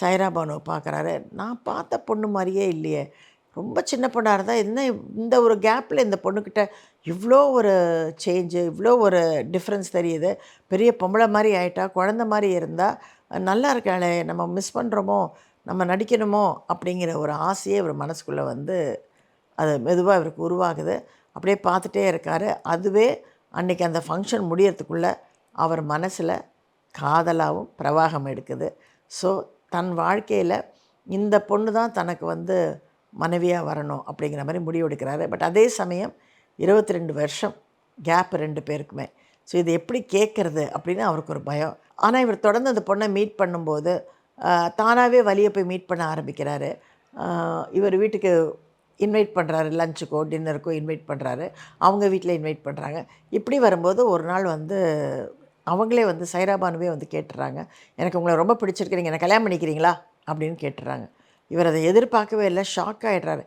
சைரா பானு பார்க்குறாரு. நான் பார்த்த பொண்ணு மாதிரியே இல்லையே. ரொம்ப சின்ன பொண்ணாக இருந்தால் என்ன இந்த ஒரு கேப்பில் இந்த பொண்ணுக்கிட்ட இவ்வளோ ஒரு சேஞ்சு இவ்வளோ ஒரு டிஃப்ரென்ஸ் தெரியுது. பெரிய பொம்பளை மாதிரி ஆயிட்டா குழந்த மாதிரி இருந்தால் நல்லா இருக்காளே நம்ம மிஸ் பண்ணுறோமோ நம்ம நடிக்கணுமோ அப்படிங்கிற ஒரு ஆசையே இவர் மனசுக்குள்ளே வந்து அது மெதுவாக இவருக்கு உருவாகுது. அப்படியே பார்த்துட்டே இருக்கார். அதுவே அன்றைக்கி அந்த ஃபங்க்ஷன் முடியறதுக்குள்ளே அவர் மனசில் காதலாகவும் பிரவாகம் எடுக்குது. ஸோ தன் வாழ்க்கையில் இந்த பொண்ணு தான் தனக்கு வந்து மனைவியாக வரணும் அப்படிங்கிற மாதிரி முடிவெடுக்கிறாரு பட் அதே சமயம் இருபத்தி ரெண்டு வருஷம் கேப் ரெண்டு பேருக்குமே. ஸோ இது எப்படி கேட்குறது அப்படின்னு அவருக்கு ஒரு பயம். ஆனால் இவர் தொடர்ந்து அந்த பொண்ணை மீட் பண்ணும்போது தானாகவே வழியை போய் மீட் பண்ண ஆரம்பிக்கிறாரு. இவர் வீட்டுக்கு இன்வைட் பண்ணுறாரு லஞ்சுக்கோ டின்னருக்கோ இன்வைட் பண்ணுறாரு அவங்க வீட்டில் இன்வைட் பண்ணுறாங்க இப்படி வரும்போது ஒரு நாள் வந்து அவங்களே வந்து சைராபானுவே வந்து கேட்டுறாங்க. எனக்கு உங்களை ரொம்ப பிடிச்சிருக்கு நீங்கள் என்ன கல்யாணம் பண்ணிக்கிறீங்களா? அப்படின்னு கேட்டுறாங்க. இவர் அதை எதிர்பார்க்கவே இல்லை ஷாக் ஆகிடுறாரு